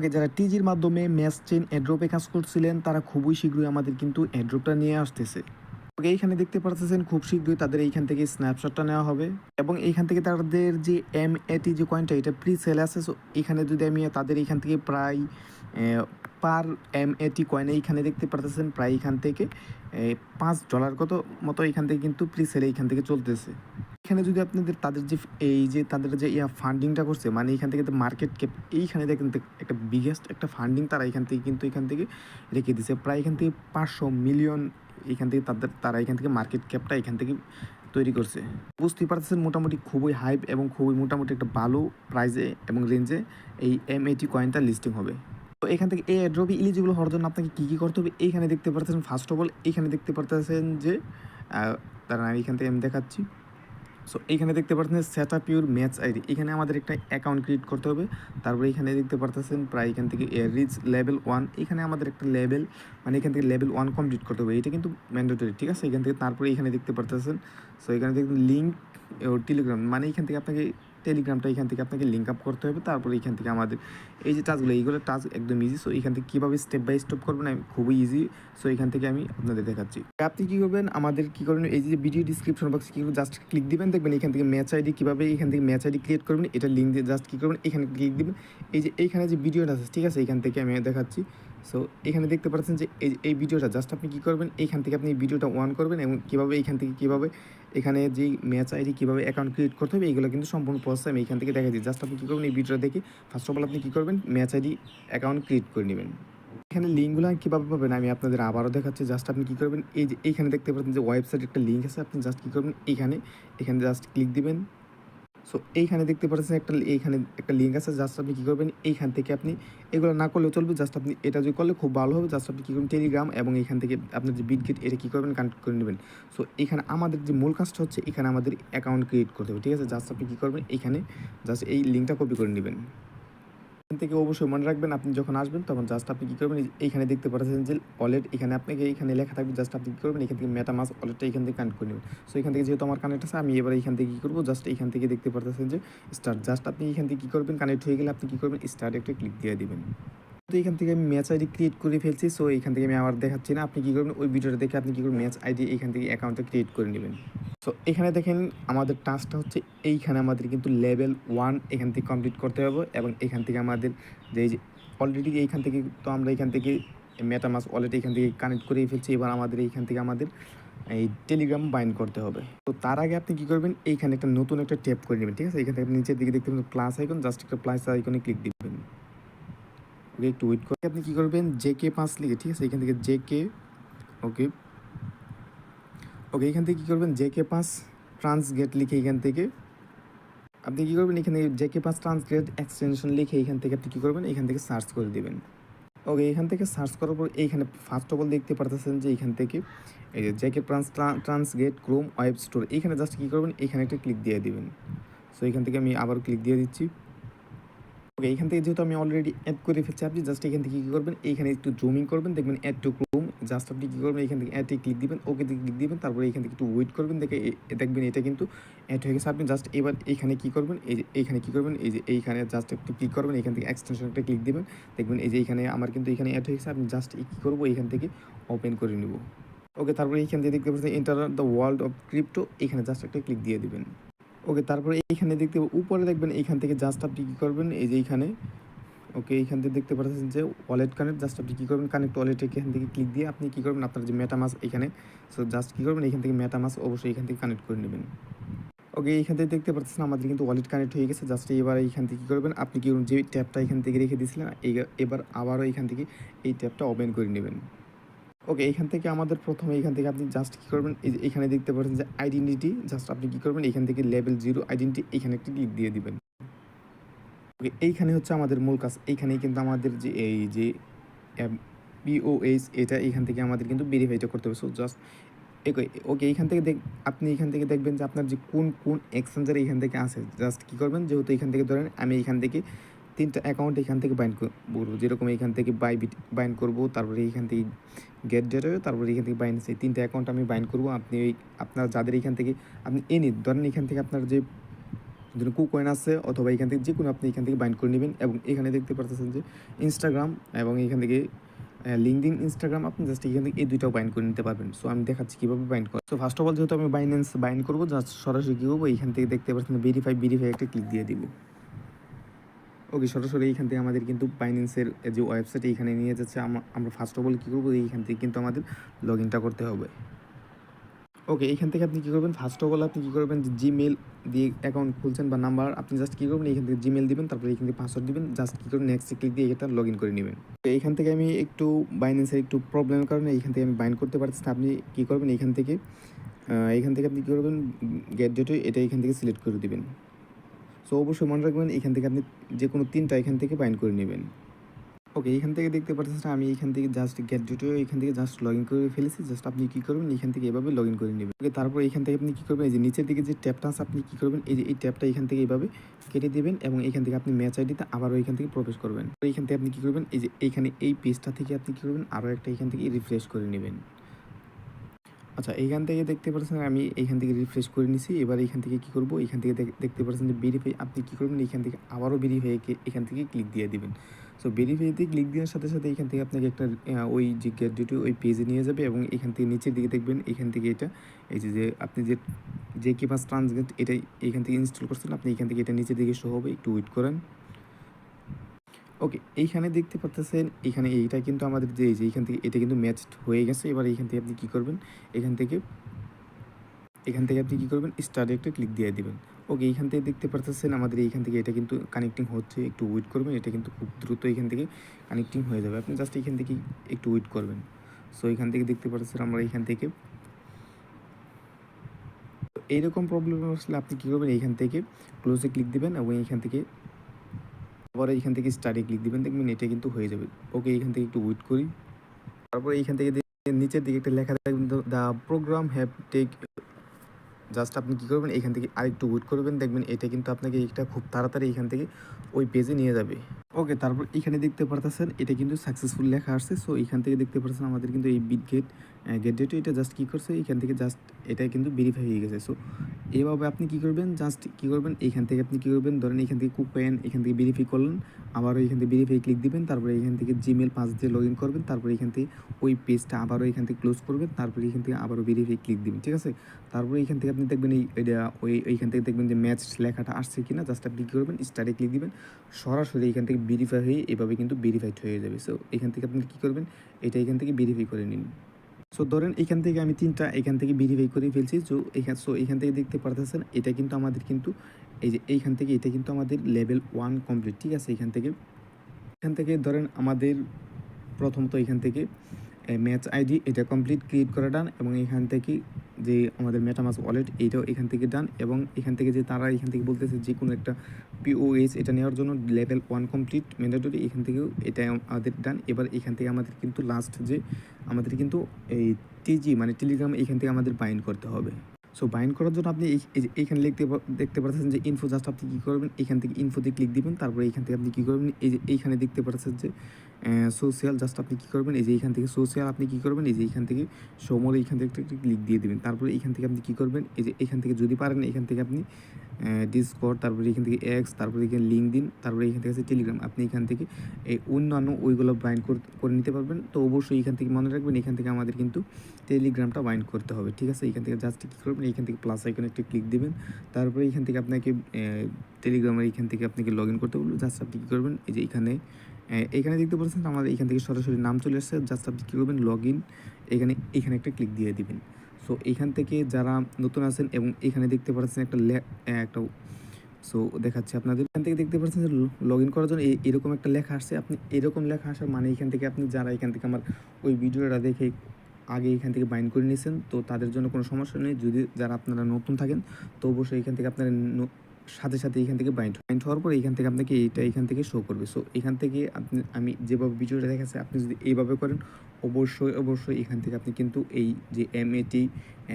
ওকে যারা টিজির মাধ্যমে match chain অ্যাড্রপে কাজ করছিলেন, তারা খুবই শীঘ্রই আমাদের কিন্তু অ্যাড্রপটা নিয়ে আসতেছে। ওকে, এইখানে দেখতে পারতেছেন খুব শীঘ্রই তাদের এইখান থেকে স্ন্যাপশটটা নেওয়া হবে এবং এইখান থেকে তাদের যে এম এটি যে কয়েনটা এটা প্রি সেল আছে সো এখানে যদি আমি তাদের এইখান থেকে প্রায় পার এম এটি কয়েন এইখানে দেখতে পারতেছেন প্রায় এখান থেকে পাঁচ ডলার কত মতো এখান থেকে কিন্তু প্রি সেল এইখান থেকে চলতেছে। এখানে যদি আপনাদের তাদের যে এই যে তাদের যে ইয়া ফান্ডিংটা করছে মানে এখান থেকে মার্কেট ক্যাপ এইখানে দেখেন তো একটা বিগেস্ট একটা ফান্ডিং তারা এখান থেকে কিন্তু এখান থেকে রেখে দিছে। প্রায় এখান থেকে পাঁচশো মিলিয়ন এখান থেকে তাদের, তারা এখান থেকে মার্কেট ক্যাপটা এখান থেকে তৈরি করছে। বুঝতেই পারতেছেন মোটামুটি খুবই হাইপ এবং খুবই মোটামুটি একটা ভালো প্রাইজে এবং রেঞ্জে এই এম এইটি কয়েনটা লিস্টিং হবে। তো এখান থেকে এই অ্যাড্রপে ইলিজিবল হওয়ার জন্য আপনাকে কী কী করতে হবে? এইখানে দেখতে পারতেছেন ফার্স্ট অফ অল এইখানে দেখতে পারতেছেন যে তারা আমি এখান থেকে আমি দেখাচ্ছি। সো এখানে দেখতে পাচ্ছেন set up your match ID এখানে আমাদের একটা অ্যাকাউন্ট ক্রিয়েট করতে হবে। তারপরে এখানে দেখতে পারতেছেন প্রায় এখান থেকে রিচ লেভেল ওয়ান এখানে আমাদের একটা লেভেল মানে এখান থেকে লেভেল ওয়ান কমপ্লিট করতে হবে। এটা কিন্তু ম্যান্ডেটরি ঠিক আছে? এখান থেকে তারপরে এখানে দেখতে পারতেছেন। সো এখানে দেখুন লিঙ্ক টেলিগ্রাম মানে এখান থেকে আপনাকে টেলিগ্রামটা এখান থেকে আপনাকে লিঙ্ক আপ করতে হবে। তারপরে এখান থেকে আমাদের এই যে টাচগুলো এইগুলো টাচ একদম ইজি সো এখান থেকে কীভাবে স্টেপ বাই স্টেপ করবেন, আমি খুবই ইজি সো এখান থেকে আমি আপনাদের দেখাচ্ছি। আপনি কী করবেন, আমাদের কী করবেন, এই যে ভিডিও ডিসক্রিপশন বক্সে কী জাস্ট ক্লিক দিবেন। দেখবেন এখান থেকে ম্যাচ আইডি কীভাবে, এখান থেকে ম্যাচ আইডি ক্রিয়েট করবেন। এটা লিঙ্ক দিয়ে জাস্ট কী করবেন, এখানে ক্লিক দিবেন। এই যে এইখানে যে ভিডিওটা আছে, ঠিক আছে, এখান থেকে আমি দেখাচ্ছি। সো এখানে দেখতে পাচ্ছেন যে এই এই ভিডিওটা জাস্ট আপনি কী করবেন এইখান থেকে আপনি ভিডিওটা অন করবেন এবং কীভাবে এইখান থেকে কীভাবে এখানে যে ম্যাচ আইডি কীভাবে অ্যাকাউন্ট ক্রিয়েট করতে হবে, এইগুলো কিন্তু সম্পূর্ণ প্রসেস আমি এখান থেকে দেখাচ্ছি জাস্ট আপনি কী করবেন, এই ভিডিওটা দেখে ফার্স্ট অফ অল আপনি কী করবেন ম্যাচ আইডি অ্যাকাউন্ট ক্রিয়েট করে নেবেন। এখানে লিঙ্কগুলো আমি কীভাবে পাবেন আমি আপনাদের আবারও দেখাচ্ছি। জাস্ট আপনি কী করবেন, এই যে এইখানে দেখতে পাচ্ছেন যে ওয়েবসাইট একটা লিঙ্ক আছে, আপনি জাস্ট কী করবেন, এখানে এখানে জাস্ট ক্লিক দিবেন। সো এইখানে দেখতে পাচ্ছেন একটা, এইখানে একটা লিঙ্ক আছে জাস্ট আপনি কী করবেন, এইখান থেকে আপনি এগুলো না করলেও চলবে জাস্ট আপনি এটা যদি করলে খুব ভালো হবে জাস্ট আপনি কী করবেন টেলিগ্রাম এবং এইখান থেকে আপনার যে বিট বিটগেট এটা কী করবেন কানেক্ট করে নেবেন। সো এখানে আমাদের যে মূল কাজটা হচ্ছে, এখানে আমাদের অ্যাকাউন্ট ক্রিয়েট করতে হবে, ঠিক আছে? জাস্ট আপনি কী করবেন, এইখানে জাস্ট এই লিঙ্কটা কপি করে নেবেন। থেকে অবশ্যই মনে রাখবেন, আপনি যখন আসবেন তখন জাস্ট আপনি কী করবেন এইখানে দেখতে পাচ্ছেন যে ওয়ালেট এখানে আপনাকে এখানে লেখা থাকবে জাস্ট আপনি কী করবেন, এখান থেকে মেটামাস ওয়ালেটটা এখান থেকে কানেক্ট করে নেবেন। সো এখান থেকে যেহেতু আমার কানেক্ট আছে, আমি এবার এখান থেকে কী করব জাস্ট এখান থেকে দেখতে পাচ্ছেন যে স্টার জাস্ট আপনি এখান থেকে কী করবেন কানেক্ট হয়ে গেলে আপনি কী করবেন স্টার একটা ক্লিক দিয়ে দিবেন। তো এখান থেকে আমি ম্যাচ আইডি ক্রিয়েট করে ফেলছি সো এখান থেকে আমি আবার দেখাচ্ছি না। আপনি কী করবেন? ওই ভিডিওটা দেখে আপনি কী করবেন? ম্যাচ আইডি এখান থেকে অ্যাকাউন্টটা ক্রিয়েট করে নেবেন। সো এখানে দেখেন আমাদের টাস্কটা হচ্ছে এইখানে আমাদের কিন্তু লেভেল ওয়ান এখান থেকে কমপ্লিট করতে হবে এবং এখান থেকে আমাদের যে অলরেডি এইখান থেকে তো আমরা এখান থেকে মেটামাস ওয়ালেট এখান থেকে কানেক্ট করেই ফেলছি। এবার আমাদের এইখান থেকে আমাদের এই টেলিগ্রাম বাইন্ড করতে হবে। তো তার আগে আপনি কী করবেন? এইখানে একটা নতুন একটা ট্যাপ করে নেবেন, ঠিক আছে? এখান থেকে নিচের দিকে দেখতে পাবেন প্লাস আইকন জাস্ট একটা প্লাস আইকনে ক্লিক দিবেন। ওকে একটু ওয়েট করে আপনি কী করবেন? জে কে পাঁচ লিখে, ঠিক আছে? এখান থেকে জে কে ওকে ওকে এখান থেকে কী করবেন? জে কে পাঁচ ট্রান্সগেট লিখে এখান থেকে। আপনি কী করবেন? এখানে জে কে পাঁচ ট্রান্সগেট এক্সটেনশন লিখে এখান থেকে আপনি কী করবেন? এখান থেকে সার্চ করে দিবেন। ওকে এখান থেকে সার্চ করার পর এইখানে ফার্স্ট অফ অল দেখতে পারতেছেন যে এখান থেকে এই যে জেকে ট্রান্স ট্রান্সগেট ক্রোম ওয়েব স্টোর এইখানে জাস্ট কী করবেন? এখানে একটা ক্লিক দিয়ে দিবেন। সো এখান থেকে আমি আবার ক্লিক দিয়ে দিচ্ছি। ওকে এখান থেকে যেহেতু আমি অলরেডি অ্যাড করে ফেলছি, আপনি জাস্ট এখান থেকে কী করবেন? এইখানে একটু জুমিং করবেন, দেখবেন অ্যাড টু ক্রোম জাস্ট আপনি কী করবেন? এখান থেকে অ্যাডে ক্লিক দিবেন ওকে দিকে ক্লিক দিবেন, তারপরে এখান থেকে একটু ওয়েট করবেন, দেখে দেখবেন এটা কিন্তু অ্যাড হয়ে গেছে। আপনি জাস্ট এবার এখানে কী করবেন? এই যে এইখানে কী করবেন? এই যে এইখানে জাস্ট একটু ক্লিক করবেন, এখান থেকে এক্সটেনশন একটা ক্লিক দিবেন, দেখবেন এই যে এখানে আমার কিন্তু এখানে অ্যাড হয়ে গেছে, আপনি জাস্ট কী করব? এখান থেকে ওপেন করে নেব। ওকে তারপরে এইখান থেকে দেখতে পাচ্ছেন enter the world of crypto এখানে জাস্ট একটা ক্লিক দিয়ে দিবেন। ওকে, তারপরে এইখানে দেখতে উপরে দেখবেন এইখান থেকে জাস্ট আপনি কী করবেন, এই যে এইখানে, ওকে, এইখান থেকে দেখতে পাচ্ছেন যে ওয়ালেট কানেক্ট জাস্ট আপনি কী করবেন কানেক্ট ওয়ালেট এখান থেকে ক্লিক দিয়ে আপনি কী করবেন, আপনার যে মেটামাস এখানে সো জাস্ট কী করবেন এখান থেকে মেটামাস অবশ্যই এখান থেকে কানেক্ট করে নেবেন। ওকে, এইখান থেকে দেখতে পাচ্ছেন আমাদের কিন্তু ওয়ালেট কানেক্ট হয়ে গেছে জাস্ট এবার এইখান থেকে কী করবেন, আপনি কি যে ট্যাপটা এখান থেকে রেখে দিয়েছিলেন এবার আবারও এখান থেকে এই ট্যাপটা ওপেন করে নেবেন। ওকে এখান থেকে আমাদের প্রথমে, এখান থেকে আপনি জাস্ট কী করবেন? এই এখানে দেখতে পাচ্ছেন যে আইডেন্টিটি জাস্ট আপনি কী করবেন? এখান থেকে লেভেল জিরো আইডেন্টি এখানে একটি ক্লিক দিয়ে দিবেন। ওকে এইখানে হচ্ছে আমাদের মূল কাজ। এইখানেই কিন্তু আমাদের যে এই যে পিওএস এটা এখান থেকে আমাদের কিন্তু ভেরিফাইটা করতে হবে। সো জাস্ট ওকে ওকে এইখান থেকে দেখ, আপনি এখান থেকে দেখবেন যে আপনার যে কোন কোন এক্সচেঞ্জার এখান থেকে আসে। জাস্ট কী করবেন? যেহেতু এখান থেকে ধরেন, আমি এখান থেকে তিনটা অ্যাকাউন্ট এখান থেকে বাইন্ড করব যেরকম এখান থেকে বাই বিট বাইন্ড করব, তারপরে এখান থেকে গেট ডেট তারপরে এখান থেকে বাইন্ড সেই তিনটা অ্যাকাউন্ট আমি বাইন্ড করব। আপনি ওই আপনার যাদের এখান থেকে, আপনি এনি ধরেন এখান থেকে আপনার যে, ধরুন কুকয়েন আছে, অথবা এখান থেকে যে কোনো আপনি এখান থেকে বাইন্ড করে নেবেন এবং এখানে দেখতে পাচ্ছেন যে ইনস্টাগ্রাম এবং এখান থেকে লিঙ্কডিন ইনস্টাগ্রাম আপনি জাস্ট এখান থেকে এই দুইটাও বাইন্ড করে নিতে পারবেন। সো আমি দেখাচ্ছি কীভাবে বাইন্ড করা। সো ফার্স্ট অফ অল যেহেতু আমি বাইন্যান্স বাইন্ড করব জাস্ট সরাসরি কী করব, এখান থেকে দেখতে পাচ্ছেন ভেরিফাই ভেরিফাই একটা ক্লিক দিয়ে দিব। ওকে, সরাসরি এইখান থেকে আমাদের কিন্তু বাইন্যান্সের যে ওয়েবসাইট এইখানে নিয়ে যাচ্ছে। আমরা ফার্স্ট অফ অল কী করব? এইখান থেকে কিন্তু আমাদের লগ ইনটা করতে হবে। ওকে এইখান থেকে আপনি কী করবেন? ফার্স্ট অফ অল আপনি কী করবেন? জিমেল দিয়ে অ্যাকাউন্ট খুলছেন বা নাম্বার আপনি জাস্ট কী করবেন? এইখান থেকে জিমেল দিবেন, তারপরে এইখান থেকে পাসওয়ার্ড দিবেন জাস্ট কী করবেন নেক্সট ক্লিক দিয়ে এটা লগ ইন করে নেবেন। তো এইখান থেকে আমি একটু বাইন্যান্সের একটু প্রবলেমের কারণে এইখান থেকে আমি বাইন্ড করতে পারছি না। আপনি কী করবেন? এইখান থেকে এইখান থেকে আপনি কী করবেন? গেট ডেটে এটা এইখান থেকে সিলেক্ট করে দিবেন। সো অবশ্যই মনে রাখবেন এখান থেকে আপনি যে কোনো তিনটা এখান থেকে বাইন্ড করে নেবেন ওকে এখান থেকে দেখতে পাচ্ছেন আমি এখান থেকে জাস্ট গেট ডেটে এখান থেকে জাস্ট লগ ইন করে ফেলেছি জাস্ট আপনি কী করবেন এখান থেকে এভাবে লগ ইন করে নেবেন ওকে তারপর এখান থেকে আপনি কী করবেন এই যে নিচের দিকে যে ট্যাপটা আছে আপনি কী করবেন এই যে এই ট্যাপটা এখান থেকে এইভাবে কেটে দেবেন এবং এখান থেকে আপনি ম্যাচ আইডিতে আবারও এখান থেকে প্রবেশ করবেন তো এইখান থেকে আপনি কী করবেন এই যে এইখানে এই পেজটা থেকে আপনি কী করবেন আরও একটা এখান থেকে রিফ্রেশ করে নেবেন আচ্ছা এইখান থেকে দেখতে পাচ্ছেন আমি এইখান থেকে রিফ্রেশ করে নিছি এবার এইখান থেকে কি করব এইখান থেকে দেখতে পাচ্ছেন যে ভেরিফাই আপনি কী করবেন এইখান থেকে আবারও ভেরিফাই এখান থেকে ক্লিক দিয়ে দিবেন সো ভেরিফাইতে ক্লিক দেওয়ার সাথে সাথে এখান থেকে আপনাকে একটা ওই যে গেট ডিউটি ওই পেজে নিয়ে যাবে এবং এখান থেকে নিচের দিকে দেখবেন এখান থেকে এটা এই যে যে আপনি যে যে কি পাস ট্রান্সগেট এটাই এখান থেকে ইনস্টল করছেন আপনি এখান থেকে এটা নিচের দিকে শো হবে একটু ওয়েট করেন ওকে এইখানে দেখতে পাচ্ছেন এখানে এইটা কিন্তু আমাদের যে এই যে এইখান থেকে, এটা কিন্তু ম্যাচড হয়ে গেছে। এবার এইখান থেকে আপনি কী করবেন? এখান থেকে এখান থেকে আপনি কী করবেন? স্টার্টে একটা ক্লিক দিয়ে দিবেন। ওকে এইখান থেকে দেখতে পাচ্ছেন আমাদের এইখান থেকে এটা কিন্তু কানেক্টিং হচ্ছে, একটু ওয়েট করবেন। এটা কিন্তু খুব দ্রুত এখান থেকে কানেক্টিং হয়ে যাবে। আপনি জাস্ট এখান থেকে একটু ওয়েট করবেন। সো এখান থেকে দেখতে পাচ্ছেন আমরা এখান থেকে এইরকম প্রবলেম আসলে আপনি কী করবেন? এইখান থেকে ক্লোজে ক্লিক দেবেন এবং এইখান থেকে আবার এইখান থেকে স্টারে ক্লিক দিবেন, দেখবেন এটা কিন্তু হয়ে যাবে। ওকে এইখান থেকে একটু ওয়েট করি। তারপরে এইখান থেকে নিচের দিকে একটা লেখা দেখবেন the program have take just আপনি কী করবেন, এখান থেকে আরেকটু ওয়েট করবেন, দেখবেন এটা কিন্তু আপনাকে এটা খুব তাড়াতাড়ি এখান থেকে ওই পেজে নিয়ে যাবে। ওকে তারপর এখানে দেখতে পারতেছেন এটা কিন্তু সাকসেসফুল লেখা আসছে সো এখান থেকে দেখতে পাচ্ছেন আমাদের কিন্তু এই বিট গেট গেট ডেটে এটা জাস্ট কী করছে এখান থেকে জাস্ট এটা কিন্তু ভেরিফাই হয়ে গেছে সো এভাবে আপনি কী করবেন জাস্ট কী করবেন এখান থেকে আপনি কী করবেন ধরেন এখান থেকে কুক পেন এখান থেকে ভেরিফাই করলেন আবারও এখান থেকে ভেরিফাই ক্লিক দিবেন তারপরে এখান থেকে জিমেল পাস দিয়ে লগ ইন করবেন তারপরে এখান থেকে ওই পেজটা আবারও এখান থেকে ক্লোজ করবেন তারপরে এখান থেকে আবারও ভেরিফাই ক্লিক দিবেন ঠিক আছে তারপরে এখান থেকে আপনি দেখবেন এই এটা ওই এইখান থেকে দেখবেন যে ম্যাচ লেখাটা আসছে কিনা জাস্ট আপনি কী করবেন স্টারে ক্লিক দিবেন সরাসরি এখান থেকে ভেরিফাই হয়ে এভাবে কিন্তু ভেরিফাইড হয়ে যাবে। সো এখান থেকে আপনি কী করবেন? এটা এখান থেকে ভেরিফাই করে নিন। সো ধরেন এখান থেকে আমি তিনটা এখান থেকে ভেরিফাই করে ফেলছি। সো এখান সো এখান থেকে দেখতে পারতেছেন, এটা কিন্তু আমাদের কিন্তু, এই যে এইখান থেকে এটা কিন্তু আমাদের লেভেল ওয়ান কমপ্লিট ঠিক আছে? এখান থেকে এখান থেকে ধরেন আমাদের প্রথমত এখান থেকে ম্যাচ আইডি এটা কমপ্লিট ক্রিয়েট করা ডান এবং এখান থেকে যে আমাদের মেটামাস ওয়ালেট এইটাও এখান থেকে ডান এবং এখান থেকে যে তারা এখান থেকে বলতেছে যে কোনো একটা পিওএস এটা নেওয়ার জন্য লেভেল ওয়ান কমপ্লিট ম্যান্ডেটরি এখান থেকেও এটা আমাদের ডান এবার এখান থেকে আমাদের কিন্তু লাস্ট যে আমাদের কিন্তু এই টিজি মানে টেলিগ্রাম এখান থেকে আমাদের বাইন্ড করতে হবে। সো বাইন্ড করার জন্য আপনি এইখানে লিখতে দেখতে পাচ্ছেন যে ইনফো জাস্ট আপনি কী করবেন, এখান থেকে ইনফোতে ক্লিক দিবেন, তারপরে এখান থেকে আপনি কী করবেন, এই যে এইখানে দেখতে পাচ্ছেন যে সোশ্যাল জাস্ট আপনি কী করবেন এই যে এইখান থেকে সোশ্যাল আপনি কী করবেন এই যে এইখান থেকে সমল এইখান থেকে একটা ক্লিক দিয়ে দেবেন তারপরে এইখান থেকে আপনি কী করবেন এই যে এখান থেকে যদি পারেন এখান থেকে আপনি ডিসকর্ড তারপরে এখান থেকে এক্স তারপরে এখানে লিঙ্ক দিন তারপরে এখান থেকে আছে টেলিগ্রাম আপনি এখান থেকে এই অন্যান্য ওইগুলো বাইন্ড করে নিতে পারবেন তো অবশ্যই এখান থেকে মনে রাখবেন এখান থেকে আমাদের কিন্তু টেলিগ্রামটা বাইন্ড করতে হবে ঠিক আছে এখান থেকে জাস্ট কী করবেন এখান থেকে প্লাস আইকনে একটা ক্লিক দেবেন তারপরে এখান থেকে আপনাকে টেলিগ্রামের এখান থেকে আপনাকে লগ ইন করতে বলব জাস্ট আপনি কী করবেন এই যে এখানে এখানে দেখতে পাচ্ছেন আমাদের এখান থেকে সরাসরি নাম চলে আসছে। জাস্ট আপনি কী করবেন? লগ ইন এখানে এখানে একটা ক্লিক দিয়ে দিবেন। সো এখান থেকে যারা নতুন আছেন এবং এখানে দেখতে পাচ্ছেন একটা একটা সো দেখাচ্ছি আপনাদের। এখান থেকে দেখতে পাচ্ছেন যে লগ ইন করার জন্য এরকম একটা লেখা আসছে। আপনি এরকম লেখা আসার মানে এখান থেকে আপনি যারা এখান থেকে আমার ওই ভিডিওটা দেখে আগে এখান থেকে বাইন্ড করে নিয়েছেন তো তাদের জন্য কোনো সমস্যা নেই। যদি যারা আপনারা নতুন থাকেন, তো অবশ্যই এখান থেকে আপনারা সাথে সাথে এখান থেকে বাইন্ড বাইন্ড হওয়ার পর এখান থেকে আপনাকে এইটা এখান থেকে শো করবে। সো এখান থেকে আপনি, আমি যেভাবে ভিডিওটা দেখাচ্ছি, আপনি যদি এইভাবে করেন, অবশ্যই অবশ্যই এখান থেকে আপনি কিন্তু এই যে এম এটি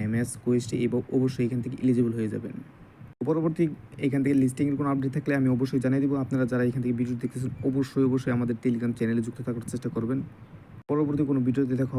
এম এস কোয়েস্টে এবং অবশ্যই এখান থেকে এলিজিবল হয়ে যাবেন। পরবর্তী এখান থেকে লিস্টিংয়ের কোনো আপডেট থাকলে আমি অবশ্যই জানিয়ে দেবো। আপনারা যারা এখান থেকে ভিডিও দেখতেছেন, অবশ্যই অবশ্যই আমাদের টেলিগ্রাম চ্যানেলে যুক্ত থাকার চেষ্টা করবেন। পরবর্তী কোনো ভিডিওতে দেখা